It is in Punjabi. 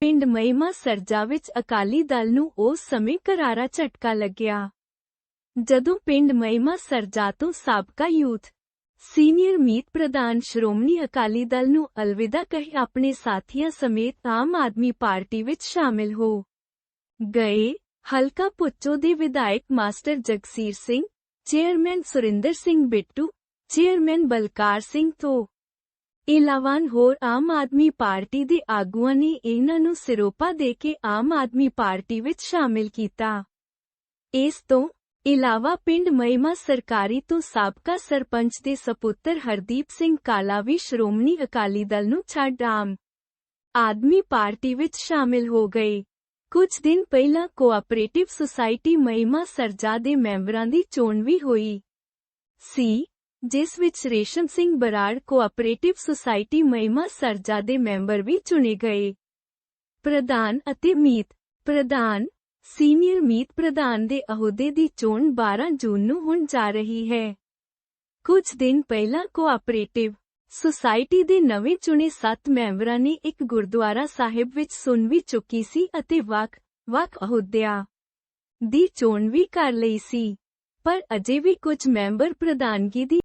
ਪਿੰਡ ਮਹਿਮਾ ਸਰਜਾ ਵਿੱਚ ਅਕਾਲੀ ਦਲ ਨੂੰ ਉਸ ਸਮੇਂ ਕਰਾਰਾ ਝਟਕਾ ਲੱਗਿਆ। ਜਦੋਂ ਪਿੰਡ ਮਹਿਮਾ ਸਰਜਾ ਤੋਂ ਸਾਬਕਾ ਯੂਥ, ਸੀਨੀਅਰ ਮੀਤ ਪ੍ਰਧਾਨ ਸ਼੍ਰੋਮਣੀ ਅਕਾਲੀ ਦਲ ਨੂੰ ਅਲਵਿਦਾ ਕਹਿ ਆਪਣੇ ਸਾਥੀਆਂ ਸਮੇਤ ਆਮ ਆਦਮੀ ਪਾਰਟੀ ਵਿੱਚ ਸ਼ਾਮਿਲ ਹੋ ਗਏ। ਹਲਕਾ ਪੁੱਚੋ ਦੇ ਵਿਧਾਇਕ master Jagsir Singh, chairman Surinder Singh Bittu, chairman Balkar Singh ਤੋਂ ਇਲਾਵਾਂ ਹੋਰ ਆਮ ਆਦਮੀ ਪਾਰਟੀ ਦੇ ਆਗੂਆਂ ਨੇ ਇਹਨਾਂ ਨੂੰ ਸਿਰੋਪਾ ਦੇ ਕੇ ਆਮ ਆਦਮੀ ਪਾਰਟੀ ਵਿੱਚ ਸ਼ਾਮਿਲ ਕੀਤਾ। ਇਸ ਤੋਂ ਇਲਾਵਾ ਪਿੰਡ ਮਹਿਮਾ ਸਰਕਾਰੀ ਤੋਂ ਸਾਬਕਾ ਸਰਪੰਚ ਦੇ ਸਪੁੱਤਰ ਹਰਦੀਪ ਸਿੰਘ ਕਾਲਾ ਵੀ ਸ਼੍ਰੋਮਣੀ ਅਕਾਲੀ ਦਲ ਨੂੰ ਛੱਡ ਆਮ ਆਦਮੀ ਪਾਰਟੀ ਵਿੱਚ ਸ਼ਾਮਿਲ ਹੋ ਗਏ। ਕੁਝ ਦਿਨ ਪਹਿਲਾਂ ਕੋਆਪਰੇਟਿਵ ਸੁਸਾਇਟੀ ਮਹਿਮਾ ਸਰਜਾ ਦੇ ਮੈਂਬਰਾਂ ਦੀ ਚੋਣ ਵੀ ਹੋਈ। ਸੀ ਜਿਸ ਵਿੱਚ ਰੇਸ਼ਮ ਸਿੰਘ ਬਰਾੜ ਕੋਆਪਰੇਟਿਵ ਸੁਸਾਇਟੀ ਮਹਿਮਾ ਸਰਜਾ ਦੇ ਮੈਂਬਰ ਵੀ ਚੁਣੇ ਗਏ ਪ੍ਰਧਾਨ ਅਤੇ ਮੀਤ ਪ੍ਰਧਾਨ ਸੀਨੀਅਰ ਮੀਤ ਪ੍ਰਧਾਨ ਦੇ ਅਹੁਦੇ ਦੀ ਚੋਣ 12 ਜੂਨ ਨੂੰ ਹੋਣ ਜਾ ਰਹੀ ਹੈ ਕੁਝ ਦਿਨ ਪਹਿਲਾਂ ਕੋਆਪਰੇਟਿਵ ਸੁਸਾਇਟੀ ਦੇ ਨਵੇਂ ਚੁਣੇ 7 ਮੈਂਬਰਾਂ ਨੇ ਇੱਕ ਗੁਰਦੁਆਰਾ ਸਾਹਿਬ ਵਿੱਚ ਸੁਣ ਵੀ ਚੁੱਕੀ ਸੀ ਅਤੇ ਵੱਖ ਵੱਖ ਅਹੁਦਿਆਂ ਦੀ ਚੋਣ ਵੀ ਕਰ ਲਈ ਸੀ ਪਰ ਅਜੇ ਵੀ ਕੁਝ ਮੈਂਬਰ ਪ੍ਰਧਾਨਗੀ ਦੀ